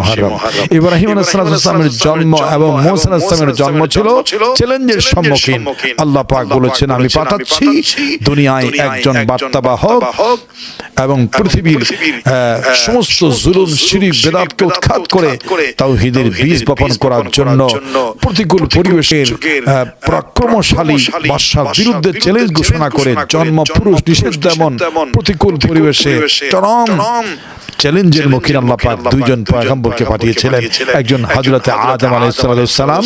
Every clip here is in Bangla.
মুহররম ইব্রাহিম আলাইহিসসালামের জন্ম এবং মূসা জন্ম ছিল চ্যালেঞ্জের সম্মুখীন। আল্লাহ পাক বলেছেন আমি পাঠাচ্ছি দুনিয়ায় একজন বার্তাবাহক এবং পৃথিবীর সমস্ত জুলুম শিরিক বেদাতকে উৎখাত করে তাওহীদের বীজ বপন করার জন্য প্রতিকূল পরিবেশের পরাক্রমশালী বাদশার বিরুদ্ধে চ্যালেঞ্জ ঘোষণা করে জন্ম পুরুষ নিষেধ যেমন প্রতিকূল পরিবেশে চরম চ্যালেঞ্জের মুখে আল্লাহ পাক দুইজন পয়গম্বরকে পাঠিয়েছিলেন একজন হযরত আদম আলাইহিস সালাম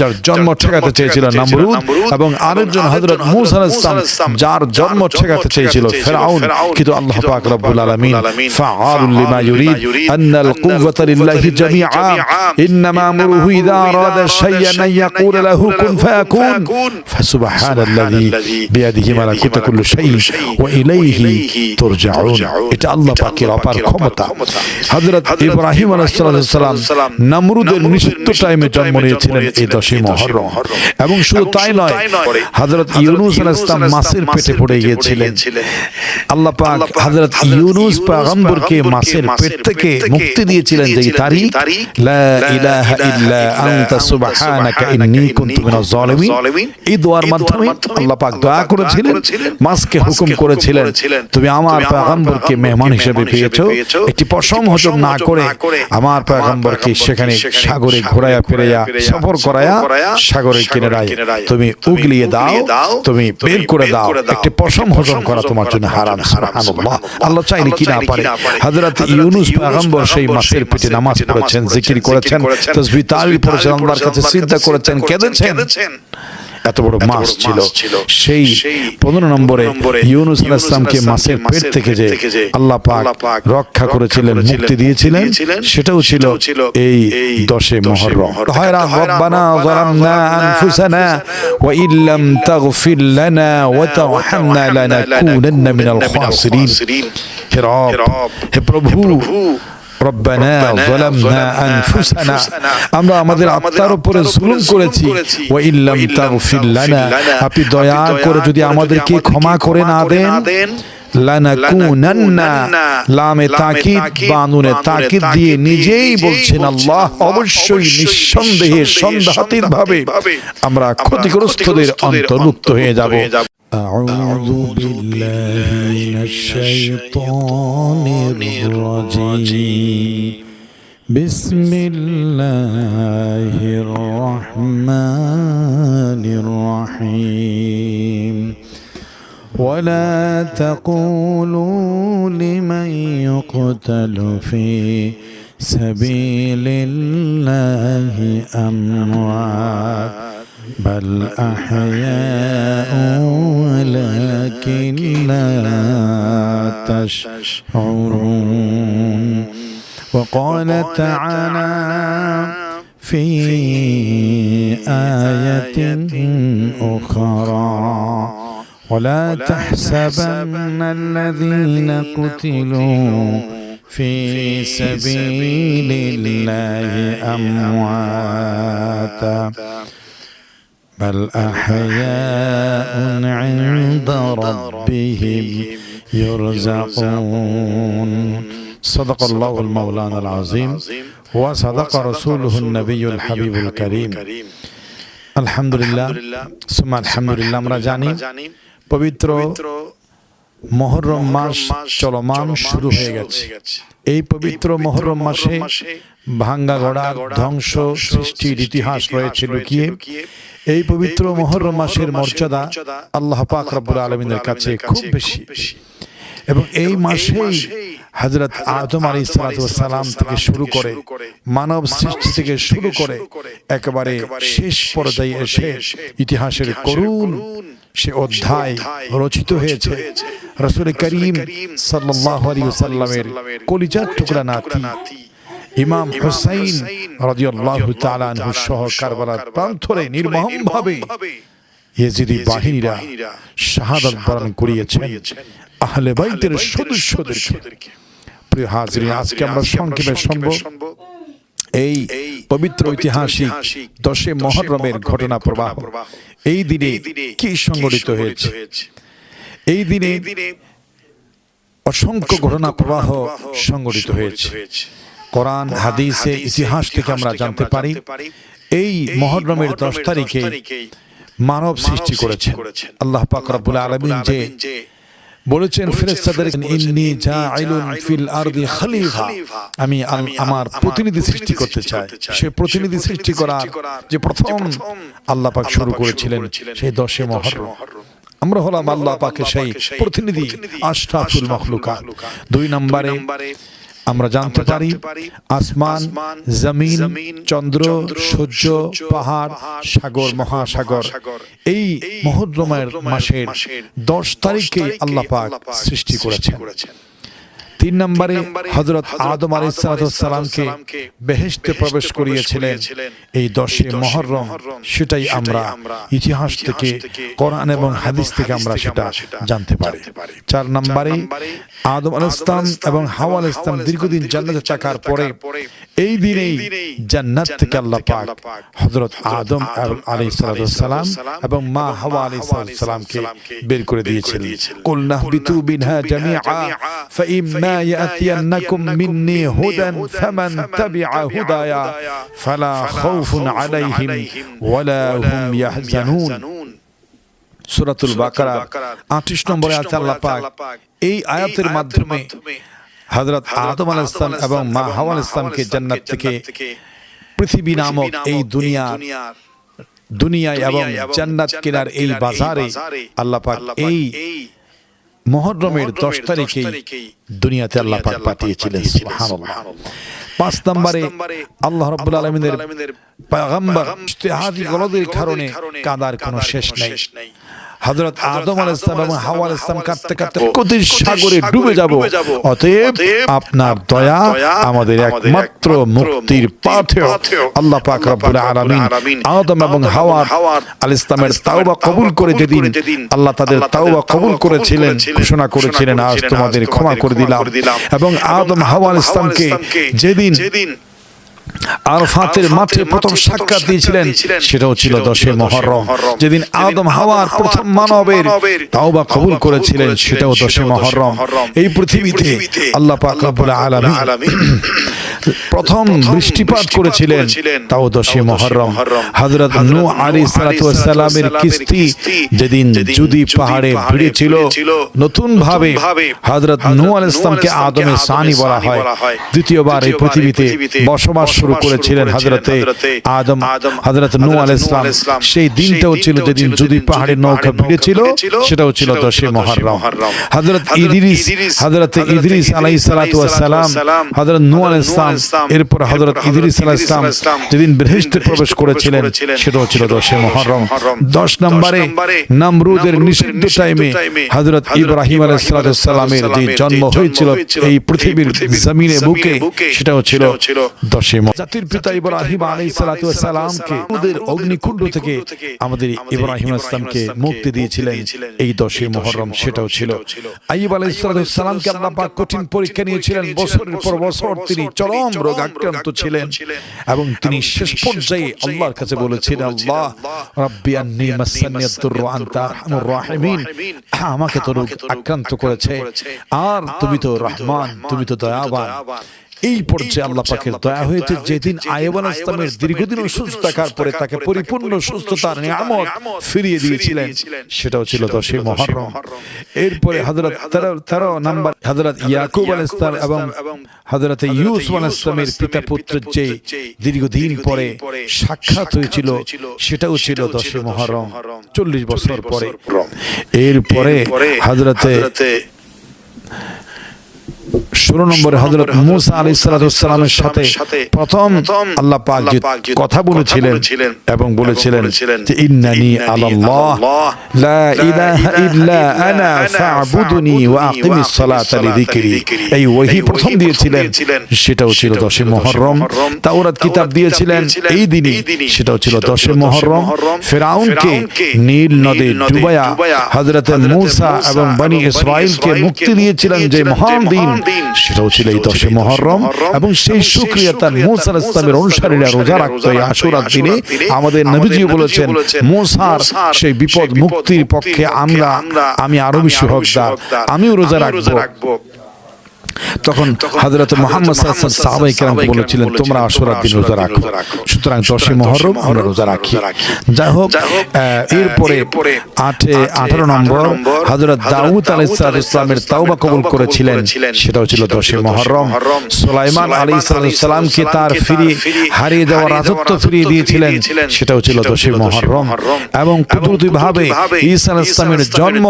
যার জন্ম ঠেকাতে চেয়েছিল নমরুদ এবং আরেকজন হযরত মূসা যার জন্ম ঠেকাতে চেয়েছিল ফিরআউন কিন্তু আল্লাহ পাক রব্বুল আলামিন ফাআলুল লিমা ইউরিদ আন্নাল কুওয়াতা লিল্লাহি জামিআ ইন্নামা আমরুহু ইযা আরাদা শাইআন ইয়াকুল লাহু কুন ফায়াকুন ফাসুবহানাল্লাযী বিয়াদিহি মালাকুতু কুল্লি শাইইন ওয়া ইলাইহি তুরজাউন এটা আল্লাহ পাকের অপার ক্ষমতা। হযরত ইব্রাহিম আলাইহিস নমরুদের নিষিদ্ধ টাইমে জন্ম নিয়েছিলেন এই দশই মুহররম। এবং শুধু তাই নয় ইউনূস মাছের পেটে পড়ে গিয়েছিলেন। আল্লাহ পাক ইউনূস পয়গম্বরকে মাছের পেট থেকে মুক্তি দিয়েছিলেন যে লা ইলাহা ইল্লা আনতা সুবহানাকা ইন্নী কুনতু মিনাজ জালিমিন এই দোয়ার মাধ্যমে আল্লাহ পাক দয়া করেছিলেন মাছকে হুকুম করেছিলেন। তুমি আমার পয়গম্বরকে মেহমান হিসেবে পেয়েছ একটি না করে আমার পয়গম্বরকে সেখানে সাগরে ঘোরায়া ফিরাইয়া সফর করায়া সাগরের কিনারায় তুমি উগলিয়ে দাও তুমি বের করে দাও একটি পশম হজম করা তোমার জন্য হারাম সুবহানাল্লাহ আল্লাহ চাইলে কি না পারে? হযরত ইউনূস পয়গম্বর সেই মাছের পেটে নামাজ পড়েছেন জিকির করেছেন তাসবিহ তাহলিল পড়েছেন আল্লাহর কাছে সিজদা করেছেন কেঁদেছেন। এত বড় মাছ ছিল। সেই পনেরো নম্বরে ইউনুস আলাহ ইসলামকে মাছের পেট থেকে যে আল্লাহ পাক রক্ষা করেছিলেন মুক্তি দিয়েছিলেন সেটাও ছিল এই দশে মহররম হয়রা রব্বানা যালামনা আনফুসানা ওয়া ইল্লাম তাগফির লানা ওয়া তারহামনা লানাকুনান্না মিনাল খাসিরিন। হে রব হে প্রভু রব্বানা যালামনা আনফুসানা। আমরা আমাদের আত্মার উপরে জুলুম করেছি। ওয়া ইল্লাম তাগফির লানা। আপনি দয়া করে যদি আমাদেরকে ক্ষমা করে না দেন লানাকুনান্না। লামে তাকিদ দিয়ে নিজেই বলছেন আল্লাহ অবশ্যই নিঃসন্দেহে সন্দেহাতীত ভাবে আমরা ক্ষতিগ্রস্তদের অন্তর্ভুক্ত হয়ে যাব। أعوذ بالله من الشيطان الرجيم. بسم الله الرحمن الرحيم. ولا تقولوا لمن يقتل في سبيل الله أموات بل أحياء تشعرون وقال تعالى في آية أخرى. ولا تحسبن الذين قتلوا في سبيل الله أمواتا. بل أحياء عند ربهم. يرزقون صدق الله المولانا العظيم وصدق رسوله النبي الحبيب الكريم الحمد لله ثم الحمد لله আমরা জানি পবিত্র মহরম মাস চলমান শুরু হয়ে গেছে এই পবিত্র মহরম মাসে ভাঙ্গা গড়ার ধ্বংস সৃষ্টির ইতিহাস রয়েছে লুকিয়ে এই পবিত্র মহরম মাসের মর্যাদা আল্লাহ পাক রব্বুল আলমিনের কাছে খুব বেশি এবং এই মাসেই হজরত আদম আলী সালাম থেকে শুরু করে মানব সৃষ্টি থেকে শুরু করে একেবারে শেষ পর্যায়ে এসে ইতিহাসের করুণ সে অধ্যায় রচিত হয়েছে রসুল করিম সাল্লাহ আলী সাল্লামের কলিজার টুকরা নাতি ইমাম হুসাইন রাদিয়াল্লাহু তাআলা আনহু সহ কারবালার প্রান্তরে নির্মমভাবে ইয়েজিদি বাহিনীরা শাহাদাত বরণ করিয়েছেন। আহলে বাইতের সদস্যদেরকে। প্রিয় হাজিরিন আজকে আমরা সংক্ষেপে শুনব। এই পবিত্র ঐতিহাসিক দশে মহরমের ঘটনা প্রবাহ। এই দিনে কি সংগঠিত হয়েছে? এই দিনে অসংখ্য ঘটনা প্রবাহ সংগঠিত হয়েছে। কোরআন হাদিসে ইতিহাস থেকে আমরা জানতে পারি। এই মহরমের দশ তারিখে মানব সৃষ্টি করেছেন। আল্লাহ পাক রব্বুল আলামিন যে বলেছেন ইন্নি ইন্নী জাইলুন ফিল আরদি খলিফা। আমি আমার প্রতিনিধি সৃষ্টি করতে চাই। সে প্রতিনিধি সৃষ্টি করার যে প্রথম আল্লাহ পাক শুরু করেছিলেন সেই দশে মহরম। আমরা হলাম আল্লাহ পাকে সেই প্রতিনিধি আশরাফুল মখলুকাত। দুই নম্বরে আমরা জানতে পারি আসমান জমিন চন্দ্র সূর্য পাহাড় সাগর মহাসাগর। এই মহরমের মাসের দশ তারিখে আল্লাহ পাক সৃষ্টি করেছেন। তিন নম্বরে হজরত আদম আলাইসালামকে বেহেশতে প্রবেশ করিয়েছিলেন। এই দশে মহরম সেটাই আমরা ইতিহাস থেকে কোরআন এবং হাদিস থেকে আমরা সেটা জানতে পারি। চার নম্বরে আদম আল ইসলাম এবং হাওয়া আল ইসলাম দীর্ঘদিন জান্নাতে থাকার পরে এই দিনেই জান্নাত থেকে আল্লাহ পাক হজরত আদম আলী সালাম এবং মা হাওয়া আলী সালামকে বের করে দিয়েছিলেন। কুলনা বিতু বিনহা জামিআ فإما يأتينكم مني هدى فمن تبع هدايا فلا خوف عليهم ولا هم يحزنون সূরাতুল বাকারা 28 নম্বরে আছে আল্লাহ পাক এই আয়াতের মাধ্যমে হযরত আদম আলাইহিস সালাম এবং মা হাওয়া আলাইহিস সালামকে জান্নাত থেকে পৃথিবী নামক এই দুনিয়ার দুনিয়ায় এবং জান্নাত কেনার এই বাজারে আল্লাহ পাক এই মহরমের দশ তারিখে দুনিয়াতে আল্লাহ পাক পাঠিয়েছিলেন সুবহানাল্লাহ। পাঁচ নম্বরে আল্লাহ রাব্বুল আলামিনের গলদের কারণে কাদার কোনো শেষ নেই। হযরত আদম আলাইহিস সালাম এবং হাওয়া আলাইহিস সালাম কাঁদতে কাঁদতে কদির সাগরে ডুবে যাব। অতএব আপনার দয়া আমাদের একমাত্র মুক্তির পাথেয় আল্লাহ পাক রব্বুল আলামিন আদম এবং হাওয়া আলাইহিস সালামের তাওবা কবুল করে যেদিন আল্লাহ তাদের তাওবা কবুল করেছিলেন ঘোষণা করেছিলেন আজ তোমাদের ক্ষমা করে দিলাম। এবং আদম হাওয়া আলাইহিস সালামকে যেদিন আরফাতের মাঠে প্রথম সাক্ষাৎ দিয়েছিলেন সেটাও ছিল দশে মহরম। যেদিন আদম হাওয়ার প্রথম মানবের তাওবা কবুল করেছিলেন সেটাও দশে মহরম। এই পৃথিবীতে আল্লাহ পাক রব্বুল আলামিন প্রথম বৃষ্টিপাত করেছিলেন তাও দশে মহরম। হযরত নূহ আলাইহিস সালাতু ওয়াস সালামের কিস্তি যেদিন জুদি পাহাড়ে ভিড়েছিল নতুন ভাবে হযরত নূহ আলাইহিস সালামকে আদমের সানি বলা হয়। দ্বিতীয়বার এই পৃথিবীতে বসবাস শুরু করেছিলেন হযরতে আদম হযরত নূহ আলাইহিস সালাম। সেই দিনটাও ছিল যেদিন জুদি পাহাড়ের নৌকা ভিড়েছিল সেটাও ছিল দশে মহরম। হযরত ইদ্রিস হযরত ইদ্রিস আলাইহিস সালাতু ওয়াস সালাম হযরত নূহ আলাইহিস সালাম এরপর হযরত ইদ্রিস আলাইহিস সালাম যেদিন বেহেশতে প্রবেশ করেছিলেন সেটাও ছিল দশে মহরম। 10 নম্বরে নমরুদের নিষিদ্ধ টাইমে হযরত ইব্রাহিম আলাইহিস সালামের যে জন্ম হয়েছিল এই পৃথিবীর জমিনে বুকে সেটাও ছিল দশে জাতির পিতা ইব্রাহিম আলাইহিস সালামকে ওদের অগ্নিকুণ্ড থেকে আমাদের ইব্রাহিম ইসলামকে মুক্তি দিয়েছিলেন। এই দশে মহরম সেটাও ছিল। আইব আলাইহিস সালামকে আল্লাহ পাক কঠিন পরীক্ষা নিয়েছিলেন বছরের পর বছর তিনি চরম রোগ আক্রান্ত ছিলেন এবং তিনি শেষ পর্যায়ে আল্লাহর কাছে বলেছিলেন আল্লাহ রাব্বি আন্নী মাসান্নি আদ-দুররু আনতা আরহামুর রাহিমিন। আমাকে তো রোগ আক্রান্ত করেছে। আর তুমি তো রহমান তুমি তো দয়াবান। এই পর্যায়ে আল্লাহ পাকের দয়া হয়েছে যেদিন আয়ব আল ইসলামের দীর্ঘদিন অসুস্থ থাকার পরে তাকে পরিপূর্ণ সুস্থতার নিয়ামত ফিরিয়ে দিয়েছিলেন। সেটাও ছিল দশে মহরম। এরপরে তেরো নাম্বার ইয়াকুব আল ইসলাম এবং হযরত ইউসুফ আল ইসলামের পিতা পুত্রের যে দীর্ঘদিন পরে সাক্ষাৎ হয়েছিল সেটাও ছিল দশে মহরম। চল্লিশ বছর পরে। এরপরে হযরতে ষোলো নম্বরে হজরত মুসা আলী সালামের সাথে প্রথম আল্লাহ পাক কথা বলেছিলেন এবং বলেছিলেন যে ইন্নানি আলাল্লাহ লা ইলাহা ইল্লা আনা ফা'বুদনি ওয়া আকিমিস সালাতা লিযিকরি এই ওহী প্রথম দিয়েছিলেন সেটাও ছিল দশে মুহররম তাওরাত কিতাব দিয়েছিলেন এই দিনই সেটাও ছিল দশে মুহররম ফিরাউনকে নীল নদে ডুবায়া হযরত মুসা এবং বনি ইসরাইলকে মুক্তি দিয়েছিলেন যে মহান দিন। সেটাও ছিল এই দশে মহরম এবং সেই সুক্রিয়া তার মুসার ইসলামের অনুসারীরা রোজা রাখতো এই আশুরার দিনে আমাদের নবীজি বলেছেন মুসার সেই বিপদ মুক্তির পক্ষে আমরা আমি আরও বেশি হকদার আমিও রোজা রাখব। তখন হযরত মুহাম্মদ সাল্লাল্লাহু আলাইহি সাহাবায়ে কেরামকে বলেছিলেন তোমরা আশুরার দিন রোজা রাখো। সুতরাং দশই মুহররম আমরা রোজা রাখি। যাই হোক এরপরে আটে আঠারো নম্বর হযরত দাউদ আলাইহিস সালামের তাওবা কবুল করেছিলেন। সেটাও ছিল দশই মুহররম সুলাইমান আলাইহিস সালামকে তার ফিরিয়ে হারিয়ে যাওয়া রাজত্ব ফিরিয়ে দিয়েছিলেন। সেটাও ছিল দশই মুহররম এবং কুদরতি ভাবে ঈসা আলাইহিস সালামের জন্ম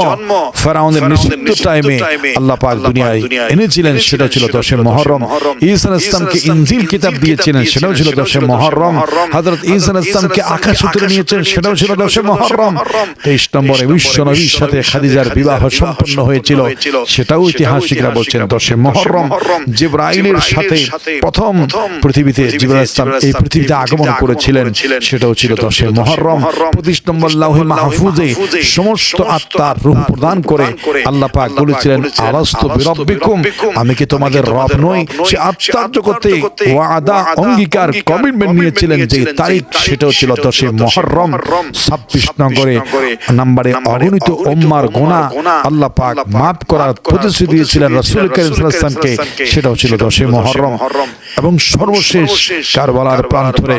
ফেরাউনের নিষিদ্ধ টাইমে আল্লাহ পাক দুনিয়ায় এনেছিলেন সেটা ছিল দশে মহরম। আলাইহিস ইসলামকে ইনজিল কিতাব দিয়েছিলেন সেটাও ছিল দশে মহরম। ঈসা আলাইহিস ইসলামকে আকাশ উত্তরে নিয়েছেন সেটাও ছিল দশে মহরম। তেইশ নম্বরে বিশ্ব নবীর সাথে খাদিজার বিবাহ সম্পন্ন হয়েছিল। সেটাও ঐতিহাসিকরা বলছেন দশে মহরম। জিব্রাইলের সাথে প্রথম পৃথিবীতে জিব্রাইল ইসলাম এই পৃথিবীতে আগমন করেছিলেন সেটাও ছিল দশে মহরম। পঁচিশ নম্বর লাউহে মাহফুজে সমস্ত আত্মার রূহ প্রদান করে আল্লাহ পাক বলেছিলেন আলাস্তু বিরব্বিকুম আমি কি তোমাদের রব নই? সে আত্মার জগতে ওয়াদা অঙ্গীকার কমিটমেন্ট নিয়েছিলেন যে তারিখ সেটাও ছিল দশে মহরম ছাব্বিশ নম্বরে নম্বরে অগণিত ওম্মার গোনা আল্লাহ পাক মাফ করার প্রতিশ্রুতি দিয়েছিলেন রাসূল করিম সাল্লাল্লাহু আলাইহি ওয়াসাল্লামকে। সেটাও ছিল দশে মহরম এবং সর্বশেষ কারবালার প্রান্তরে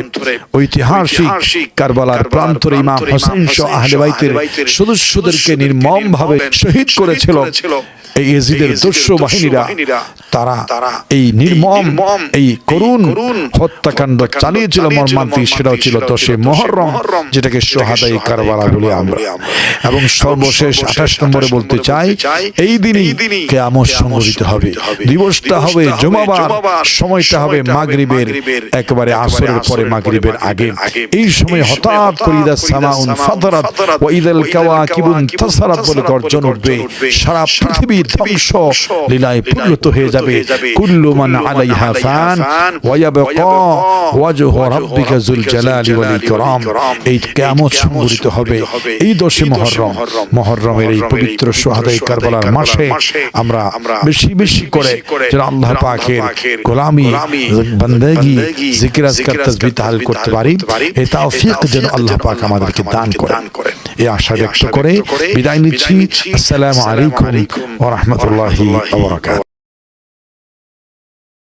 ঐতিহাসিক কারবালার প্রান্তরে ইমাম হোসেন সহ আহলে বাইতের সদস্যদেরকে নির্মম ভাবে শহীদ করেছিল। এই এজিদের দস্যু বাহিনীরা তারা এই নির্মম এই করুণ হত্যাকাণ্ড চালিয়েছিল মর্মান্তিক সেটাও ছিল দশে মহরম যেটাকে সোহাদাই কারবালা বলি আমরা। এবং সর্বশেষ আঠাশ নম্বরে বলতে চাই এই দিনই কেয়ামত সংঘটিত হবে। দিবসটা হবে জমাবার। সময়টা হবে মাগরিবের। একেবারে আসরের পরে মাগরিবের আগে। এই সময় হঠাৎ করে ইদা সামাউন ফাদারাত ওয়া ইদাল কাওয়াকিবুন তাসারাত বলে গর্জন উঠবে। সারা পৃথিবী ধ্বংস লীলায় পরিণত হয়ে যাবে কুল্লু মান আলাইহা ফান ওয়া ইয়াবকা ওয়াজহু রাব্বিকা যুল জালালি ওয়াল ইকরাম এই কিয়ামত সংঘটিত হবে এই দশে মুহররম মুহররমের এই পবিত্র সুহাদাই কারবালার মাসে আমরা বেশি বেশি করে যেন আল্লাহ পাকের গোলামি বন্দেগি জিকির আজকার তাসবিহ তাহলিল করতে পারি এই তৌফিক যেন আল্লাহ পাক আমাদেরকে দান করেন এই আশা ব্যক্ত করে বিদায় নিচ্ছি আসসালামু আলাইকুম ওয়া রাহমাতুল্লাহি ওয়া বারাকাতুহু